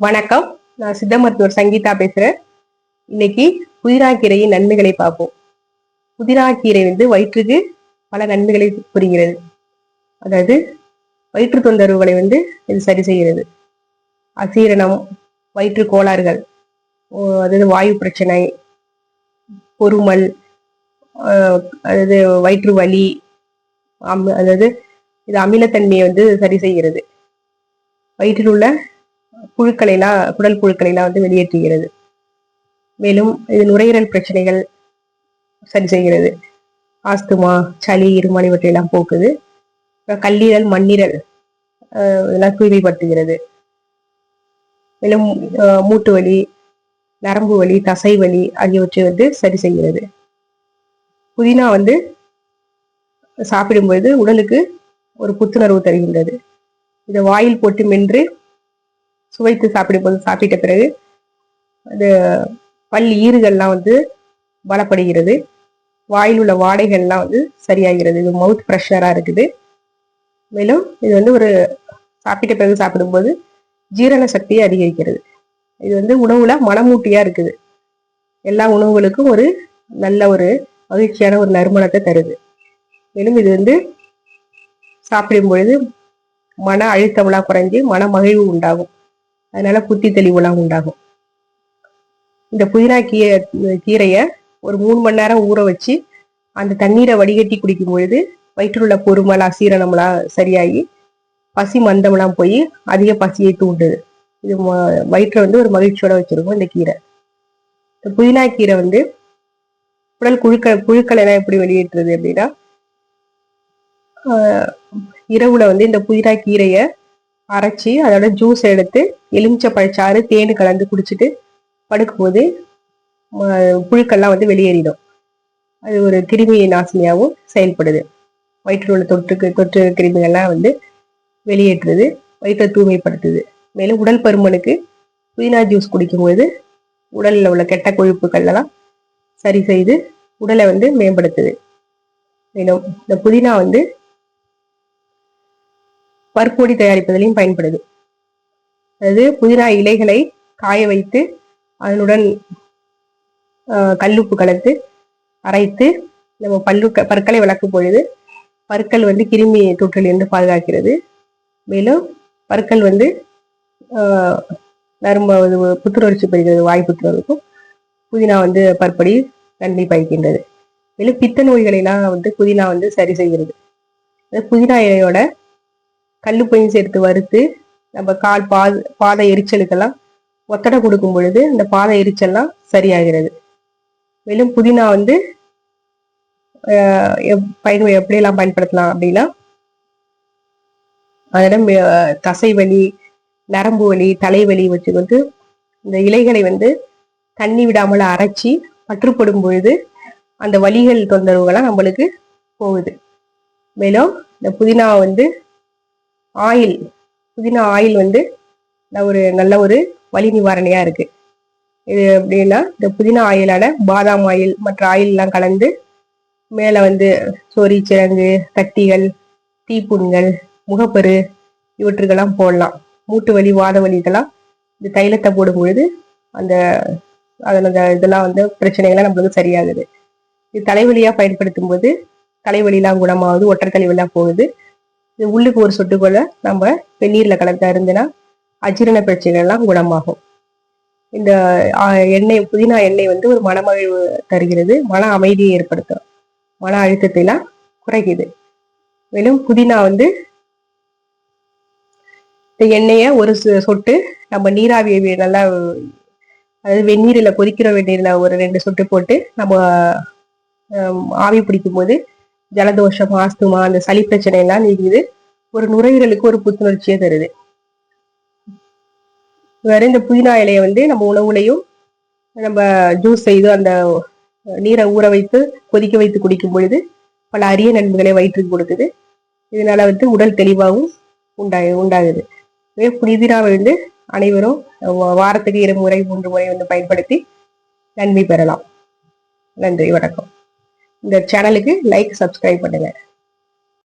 வணக்கம். நான் சித்த மருத்துவர் சங்கீதா பேசுறேன். இன்னைக்கு புதிராக்கீரையின் நன்மைகளை பார்ப்போம். புதிராக்கீரை வந்து வயிற்றுக்கு பல நன்மைகளை புரிகிறது. அதாவது வயிற்று தொந்தரவுகளை வந்து இது சரி செய்கிறது. அசீரணம் வயிற்று கோளாறுகள் அதாவது வாயு பிரச்சனை பொறுமல் அதாவது வயிற்று வலி அதாவது இது அமிலத்தன்மையை வந்து சரி செய்கிறது. வயிற்றில் உள்ள புழுக்களை எல்லாம் குடல் புழுக்களைலாம் வந்து வெளியேற்றுகிறது. மேலும் இது நுரையீரல் பிரச்சனைகள் சரி செய்கிறது. ஆஸ்துமா சளி இருமல் இவற்றையெல்லாம் போக்குது. கல்லீரல் மண்ணீரல் இதெல்லாம் தூய்மைப்படுத்துகிறது. மேலும் மூட்டு வலி நரம்பு வலி தசை வலி ஆகியவற்றை வந்து சரி செய்கிறது. புதினா வந்து சாப்பிடும்பொழுது உடலுக்கு ஒரு புத்துணர்வு தருகின்றது. இதை வாயில் போட்டு மென்று சுவைத்து சாப்பிடும்போது சாப்பிட்ட பிறகு அது பல் ஈறுகள்லாம் வந்து பலப்படுகிறது வாயில் உள்ள வாடைகள்லாம் வந்து சரியாகிறது. இது மவுத் ஃப்ரெஷ்னராக இருக்குது. மேலும் இது வந்து ஒரு சாப்பிட்ட பிறகு சாப்பிடும்போது ஜீரண சக்தியை அதிகரிக்கிறது. இது வந்து உணவுல மனமூட்டியா இருக்குது. எல்லா உணவுகளுக்கும் ஒரு நல்ல ஒரு மகிழ்ச்சியான ஒரு நறுமணத்தை தருது. மேலும் இது வந்து சாப்பிடும் பொழுது மன அழுத்தம்லாம் குறைஞ்சு மன மகிழ்வு உண்டாகும். அதனால புத்தி தெளிவுலாம் உண்டாகும். இந்த புதினா கீ கீரையை ஒரு மூணு மணி நேரம் ஊற வச்சு அந்த தண்ணீரை வடிகட்டி குடிக்கும் பொழுது வயிற்றில் உள்ள பொறுமல் அசீரணம்லாம் சரியாகி பசி மந்தம்லாம் போய் அதிக பசியை தூண்டுது. இது வயிற்றை வந்து ஒரு மகிழ்ச்சியோட வச்சிருக்கும் இந்த கீரை. இந்த புதினா கீரை வந்து உடல் குழுக்கள் குழுக்கள் எல்லாம் எப்படி வெளியேற்றுறது அப்படின்னா இரவுல வந்து இந்த புதினா கீரையை அரைச்சி அதோட ஜூஸ் எடுத்து எலுமிச்சை பழச்சாறு தேன் கலந்து குடிச்சிட்டு படுக்கும்போது புழுக்கள்லாம் வந்து வெளியேறிடும். அது ஒரு கிருமி நாசினியாகவும் செயல்படுது. வயிற்றில் உள்ள தொற்றுக்கு தொற்று கிருமிகள்லாம் வந்து வெளியேற்றுது வயிற்றை தூய்மைப்படுத்துது. மேலும் உடல் பருமனுக்கு புதினா ஜூஸ் குடிக்கும்போது உடலில் உள்ள கெட்ட கொழுப்புகள்லாம் சரி செய்து உடலை வந்து மேம்படுத்துது. மேலும் இந்த புதினா வந்து பருப்பொடி தயாரிப்பதிலையும் பயன்படுது. அதாவது புதினா இலைகளை காய வைத்து அதனுடன் கல்லுப்பு கலந்து அரைத்து நம்ம பல்லு பற்களை வளர்க்கும் பொழுது பற்கள் வந்து கிருமி தொற்றிலிருந்து பாதுகாக்கிறது. மேலும் பற்கள் வந்து நரும்ப புத்துணர்ச்சி பெறுகிறது வாய் புத்துணர்வுக்கும் புதினா வந்து பற்படி நன்மை பயக்கின்றது. மேலும் பித்த நோய்களெல்லாம் வந்து புதினா வந்து சரி செய்கிறது. புதினா இலையோட கல் கல்லுப்பையும் சேர்த்து வறுத்து நம்ம கால் பா பாத எரிச்சலுக்கெல்லாம் ஒத்தடை கொடுக்கும் பொழுது அந்த பாத எரிச்சல்லாம் சரியாகிறது. மேலும் புதினா வந்து பயன் எப்படியெல்லாம் பயன்படுத்தலாம் அப்படின்னா அதனிடம் தசை வலி நரம்பு வலி தலைவலி வச்சு வந்து இந்த இலைகளை வந்து தண்ணி விடாமல் அரைச்சி பற்றுப்படும் பொழுது அந்த வலிகள் தொந்தரவுகள்லாம் நம்மளுக்கு போகுது. மேலும் இந்த புதினா வந்து ஆயில் புதினா ஆயில் வந்து ஒரு நல்ல ஒரு வலி நிவாரணையாக இருக்குது இது எப்படின்னா இந்த புதினா ஆயிலான பாதாம் ஆயில் மற்ற ஆயிலெலாம் கலந்து மேலே வந்து சொறி சிறங்கு கட்டிகள் தீப்புண்கள் முகப்பரு இவற்றுக்கெல்லாம் போடலாம். மூட்டு வலி வாத வலிக்கெல்லாம் இந்த தைலத்தை போடும் பொழுது அந்த அதில் இதெல்லாம் வந்து பிரச்சனைகள்லாம் நம்மளுக்கு சரியாகுது. இது தலைவலியாக பயன்படுத்தும் போது தலைவலிலாம் குணமாகுது ஒற்றை தலைவலிலாம் போகுது. இது உள்ளுக்கு ஒரு சொட்டு போல நம்ம வெந்நீரில் கலந்து அருந்தினா அஜீரண பிரச்சனைகள்லாம் குணமாகும். இந்த எண்ணெய் புதினா எண்ணெய் வந்து ஒரு மனமகிழ்வு தருகிறது. மன அமைதியை ஏற்படுத்தும். மன அழுத்தத்தை எல்லாம் குறைக்குது. மேலும் புதினா வந்து இந்த எண்ணெயை ஒரு சொட்டு நம்ம நீராவியை நல்லா அதாவது வெந்நீரில் கொதிக்கிற வெந்நீரில் ஒரு ரெண்டு சொட்டு போட்டு நம்ம ஆவி பிடிக்கும் போது ஜலதோஷம் ஆஸ்துமா அந்த சளி பிரச்சனை எல்லாம் நீங்குது. ஒரு நுரையீரலுக்கு ஒரு புத்துணர்ச்சியை தருது. வேற இந்த புதினா இலையை வந்து நம்ம உணவுலையும் நம்ம ஜூஸ் செய்து அந்த நீரை ஊற வைத்து கொதிக்க வைத்து குடிக்கும் பொழுது பல அரிய நன்மைகளை வயிற்றுக்கு கொடுக்குது. இதனால வந்து உடல் தெளிவாகவும் உண்டா உண்டாகுது. புனிதினாவை வந்து அனைவரும் வாரத்துக்கு இரு முறை மூன்று முறை வந்து பயன்படுத்தி நன்மை பெறலாம். நன்றி வணக்கம். இந்த சேனலுக்கு லைக் சப்ஸ்கிரைப் பண்ணுங்க.